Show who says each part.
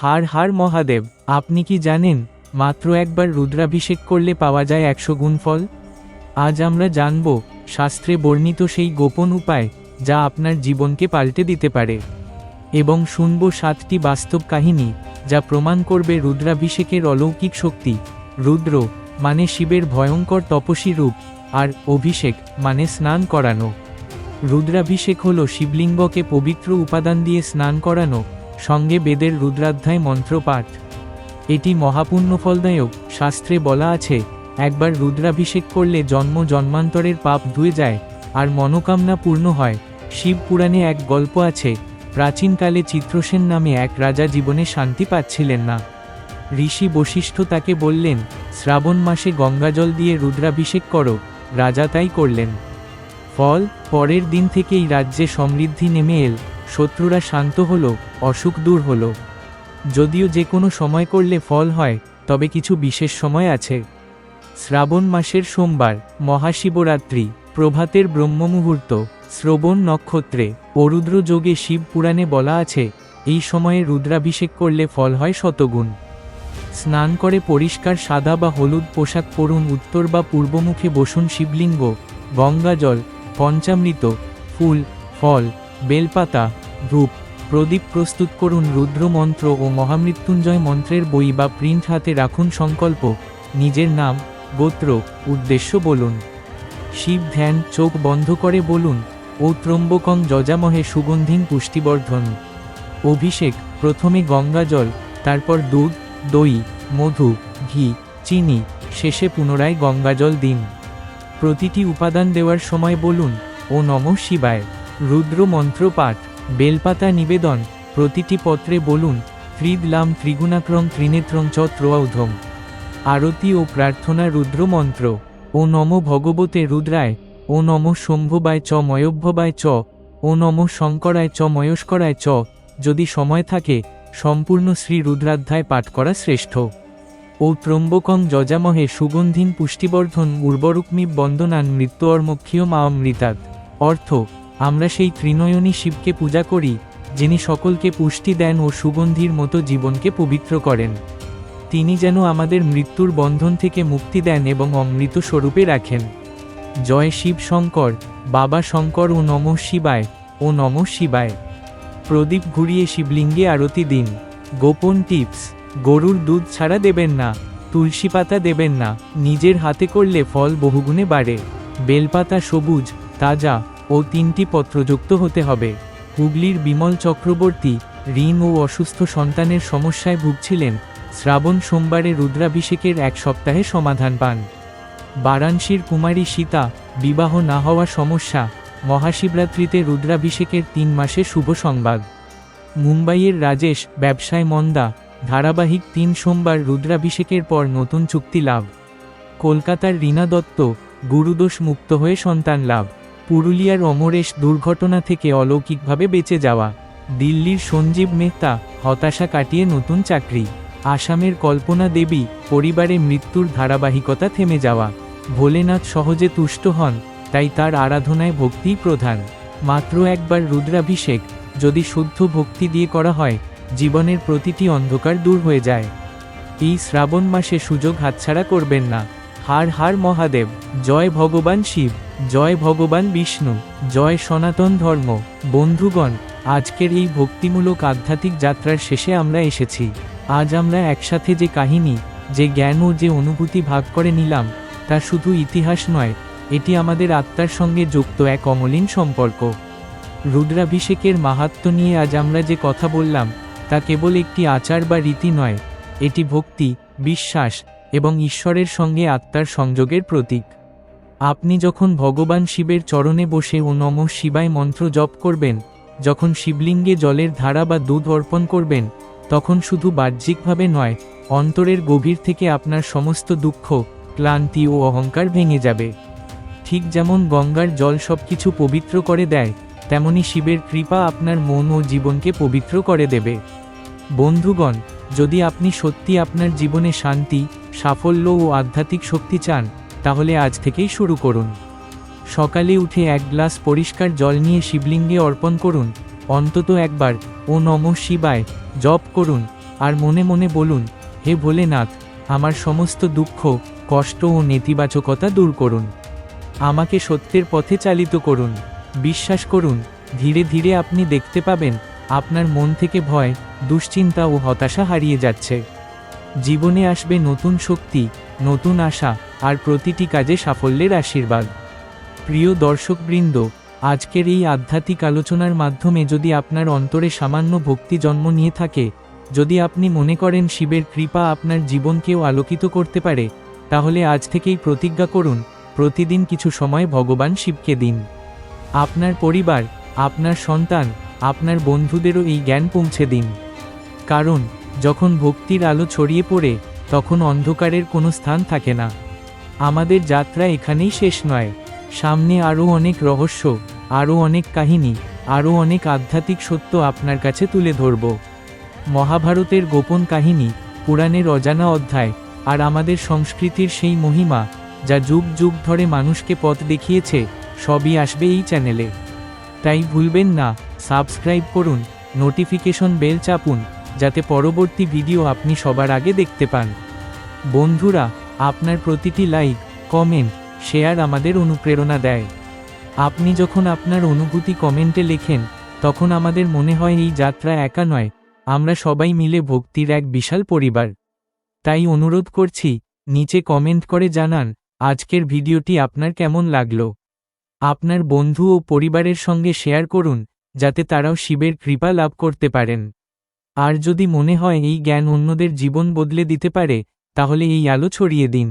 Speaker 1: হার হার মহাদেব, আপনি কি জানেন, মাত্র একবার রুদ্রাভিষেক করলে পাওয়া যায় একশো গুণ ফল? আজ আমরা জানব, শাস্ত্রে বর্ণিত সেই গোপন উপায়, যা আপনার জীবনকে পাল্টে দিতে পারে। এবং শুনব সাতটি বাস্তব কাহিনী, যা প্রমাণ করবে রুদ্রাভিষেকের অলৌকিক শক্তি। রুদ্র মানে শিবের ভয়ঙ্কর তপস্বী রূপ, আর অভিষেক মানে স্নান করানো। রুদ্রাভিষেক হল শিবলিঙ্গকে পবিত্র উপাদান দিয়ে স্নান করানো সঙ্গে বেদের রুদ্রাধ্যায় মন্ত্রপাঠ। এটি মহাপুণ্যফলদায়ক, শাস্ত্রে বলা আছে, একবার রুদ্রাভিষেক করলে জন্ম জন্মান্তরের পাপ ধুয়ে যায়, আর মনোকামনা পূর্ণ হয়। শিব পুরাণে এক গল্প আছে, প্রাচীনকালে চিত্রসেন নামে এক রাজা জীবনে শান্তি পাচ্ছিলেন না। ঋষি বশিষ্ঠ তাকে বললেন, শ্রাবণ মাসে গঙ্গাজল দিয়ে রুদ্রাভিষেক করো, রাজা তাই করলেন। ফল, পরের দিন থেকেই রাজ্যে সমৃদ্ধি নেমে এল। শত্রুরা শান্ত হল, অসুখ দূর হল। যদিও যে কোনো সময় করলে ফল হয়, তবে কিছু বিশেষ সময় আছে। শ্রাবণ মাসের সোমবার, মহাশিবরাত্রি, প্রভাতের ব্রহ্মমুহূর্ত, শ্রবণ নক্ষত্রে, অরুদ্র যোগে শিব পুরাণে বলা আছে, এই সময়ে রুদ্রাভিষেক করলে ফল হয় শতগুণ। স্নান করে পরিষ্কার সাদা বা হলুদ পোশাক পরুন উত্তর বা পূর্বমুখে বসুন শিবলিঙ্গ, গঙ্গাজল, পঞ্চামৃত, ফুল, ফল বেলপাতা ধূপ প্রদীপ প্রস্তুত করুন রুদ্র মন্ত্র ও মহামৃত্যুঞ্জয় মন্ত্রের বই বা প্রিন্ট হাতে রাখুন সংকল্প, নিজের নাম, গোত্র, উদ্দেশ্য বলুন। শিব ধ্যান, চোখ বন্ধ করে বলুন, ও ত্রম্বকং যজামহে সুগন্ধিন পুষ্টিবর্ধন। অভিষেক, প্রথমে গঙ্গাজল তারপর দুধ, দই, মধু, ঘি, চিনি, শেষে পুনরায় গঙ্গাজল দিন। প্রতিটি উপাদান দেওয়ার সময় বলুন, ও নম শিবায়। রুদ্র মন্ত্র পাঠ বেলপাতা নিবেদন, প্রতিটি পত্রে বলুন, ত্রিদলাম ত্রিগুণাক্রম ত্রিনেত্রং চ ত্রৌধম আরতি ও প্রার্থনা রুদ্র মন্ত্র ও নম ভগবতে রুদ্রায়, ও নম শম্ভবায় চ ময়ভ্যবায় চ, ও নম শঙ্করায় চ ময়স্করায় চ, যদি সময় থাকে, সম্পূর্ণ শ্রী রুদ্রাধ্যায় পাঠ করা শ্রেষ্ঠ। ও ত্রম্বকং যজামহে সুগন্ধিন পুষ্টিবর্ধন উর্বরুক্মি বন্দনান মৃত্যু অর্মক্ষীয় মা অমৃতাদ অর্থ আমরা সেই ত্রিনয়নী শিবকে পূজা করি, যিনি সকলকে পুষ্টি দেন ও সুগন্ধির মতো জীবনকে পবিত্র করেন। তিনি যেন আমাদের মৃত্যুর বন্ধন থেকে মুক্তি দেন এবং অমৃত স্বরূপে রাখেন। জয় শিব শঙ্কর, বাবা শঙ্কর ও নম শিবায়, ও নম শিবায়। প্রদীপ ঘুরিয়ে শিবলিঙ্গে আরতি দিন। গোপন টিপস, গরুর দুধ ছাড়া দেবেন না, তুলসী পাতা দেবেন না, নিজের হাতে করলে ফল বহুগুণে বাড়ে। বেলপাতা সবুজ, তাজা ও তিনটি পত্রযুক্ত হতে হবে। হুগলির বিমল চক্রবর্তী, ঋণ ও অসুস্থ সন্তানের সমস্যায় ভুগছিলেন, শ্রাবণ সোমবারে রুদ্রাভিষেকের এক সপ্তাহে সমাধান পান। বারাণসীর কুমারী সীতা, বিবাহ না হওয়া সমস্যা, মহাশিবরাত্রিতে রুদ্রাভিষেকের তিন মাসে শুভ সংবাদ। মুম্বাইয়ের রাজেশ, ব্যবসায় মন্দা, ধারাবাহিক তিন সোমবার রুদ্রাভিষেকের পর নতুন চুক্তি লাভ। কলকাতার রীনা দত্ত, গুরুদোষ মুক্ত হয়ে সন্তান লাভ। পুরুলিয়ার অমরেশ দুর্ঘটনা থেকে অলৌকিকভাবে বেঁচে যাওয়া। দিল্লির সঞ্জীব মেহতা হতাশা কাটিয়ে নতুন চাকরি। আসামের কল্পনা দেবী পরিবারে মৃত্যুর ধারাবাহিকতা থেমে যাওয়া। ভোলেনাথ সহজে তুষ্ট হন, তাই তার আরাধনায় ভক্তিই প্রধান। মাত্র একবার রুদ্রাভিষেক, যদি শুদ্ধ ভক্তি দিয়ে করা হয়, জীবনের প্রতিটি অন্ধকার দূর হয়ে যায়। এই শ্রাবণ মাসে সুযোগ হাতছাড়া করবেন না। হার হার মহাদেব, জয় ভগবান শিব, জয় ভগবান বিষ্ণু, জয় সনাতন ধর্ম। বন্ধুগণ, আজকের এই ভক্তিমূলক আধ্যাত্মিক যাত্রার শেষে আমরা এসেছি। আজ আমরা একসাথে যে কাহিনী, যে জ্ঞান ও যে অনুভূতি ভাগ করে নিলাম, তা শুধু ইতিহাস নয়, এটি আমাদের আত্মার সঙ্গে যুক্ত এক অমলিন সম্পর্ক। রুদ্রাভিষেকের মাহাত্ম নিয়ে আজ আমরা যে কথা বললাম, তা কেবল একটি আচার বা রীতি নয়, এটি ভক্তি, বিশ্বাস এবং ঈশ্বরের সঙ্গে আত্মার সংযোগের প্রতীক। আপনি যখন ভগবান শিবের চরণে বসে ও নম শিবায় মন্ত্র জপ করবেন, যখন শিবলিঙ্গে জলের ধারা বা দুধ অর্পণ করবেন, তখন শুধু বাহ্যিকভাবে নয়, অন্তরের গভীর থেকে আপনার সমস্ত দুঃখ, ক্লান্তি ও অহংকার ভেঙে যাবে। ঠিক যেমন গঙ্গার জল সবকিছু পবিত্র করে দেয়, তেমনি শিবের কৃপা আপনার মন ও জীবনকে পবিত্র করে দেবে। বন্ধুগণ, যদি আপনি সত্যি আপনার জীবনে শান্তি সাফল্য ও আধ্যাত্মিক শক্তি চান, তাহলে আজ থেকেই শুরু করুন। সকালে উঠে এক গ্লাস পরিষ্কার জল নিয়ে শিবলিঙ্গে অর্পণ করুন, অন্তত একবার, ও নম শিবায়, জপ করুন, আর মনে মনে বলুন, হে ভোলেনাথ, আমার সমস্ত দুঃখ, কষ্ট ও নেতিবাচকতা দূর করুন। আমাকে সত্যের পথে চালিত করুন। বিশ্বাস করুন, ধীরে ধীরে আপনি দেখতে পাবেন, আপনার মন থেকে ভয়, দুশ্চিন্তা ও হতাশা হারিয়ে যাচ্ছে। জীবনে আসবে নতুন শক্তি, নতুন আশা আর প্রতিটি কাজে সাফল্যের আশীর্বাদ। প্রিয় দর্শকবৃন্দ, আজকের এই আধ্যাত্মিক আলোচনার মাধ্যমে যদি আপনার অন্তরে সামান্য ভক্তি জন্ম নিয়ে থাকে, যদি আপনি মনে করেন শিবের কৃপা আপনার জীবনকেও আলোকিত করতে পারে, তাহলে আজ থেকেই প্রতিজ্ঞা করুন, প্রতিদিন কিছু সময় ভগবান শিবকে দিন। আপনার পরিবার, আপনার সন্তান, আপনার বন্ধুদেরও এই জ্ঞান পৌঁছে দিন। কারণ যখন ভক্তির আলো ছড়িয়ে পড়ে, তখন অন্ধকারের কোনো স্থান থাকে না। আমাদের যাত্রা এখানেই শেষ নয়। সামনে আরও অনেক রহস্য, আরও অনেক কাহিনী, আরও অনেক আধ্যাত্মিক সত্য আপনার কাছে তুলে ধরব। মহাভারতের গোপন কাহিনী, পুরাণের অজানা অধ্যায়, আর আমাদের সংস্কৃতির সেই মহিমা, যা যুগ যুগ ধরে মানুষকে পথ দেখিয়েছে, সবই আসবে এই চ্যানেলে। তাই ভুলবেন না, সাবস্ক্রাইব করুন, নোটিফিকেশন বেল চাপুন। যাতে পরবর্তী ভিডিও আপনি সবার আগে দেখতে পান। বন্ধুরা, আপনার প্রতিটি লাইক, কমেন্ট, শেয়ার আমাদের অনুপ্রেরণা দেয়। আপনি যখন আপনার অনুভূতি কমেন্টে লেখেন, তখন আমাদের মনে হয় এই যাত্রা একা নয়, আমরা সবাই মিলে ভক্তির এক বিশাল পরিবার। তাই অনুরোধ করছি, নিচে কমেন্ট করে জানান, আজকের ভিডিওটি আপনার কেমন লাগল। আপনার বন্ধু ও পরিবারের সঙ্গে শেয়ার করুন, যাতে তারাও শিবের কৃপা লাভ করতে পারেন। আর যদি মনে হয় এই জ্ঞান অন্যদের জীবন বদলে দিতে পারে, তাহলে এই আলো ছড়িয়ে দিন।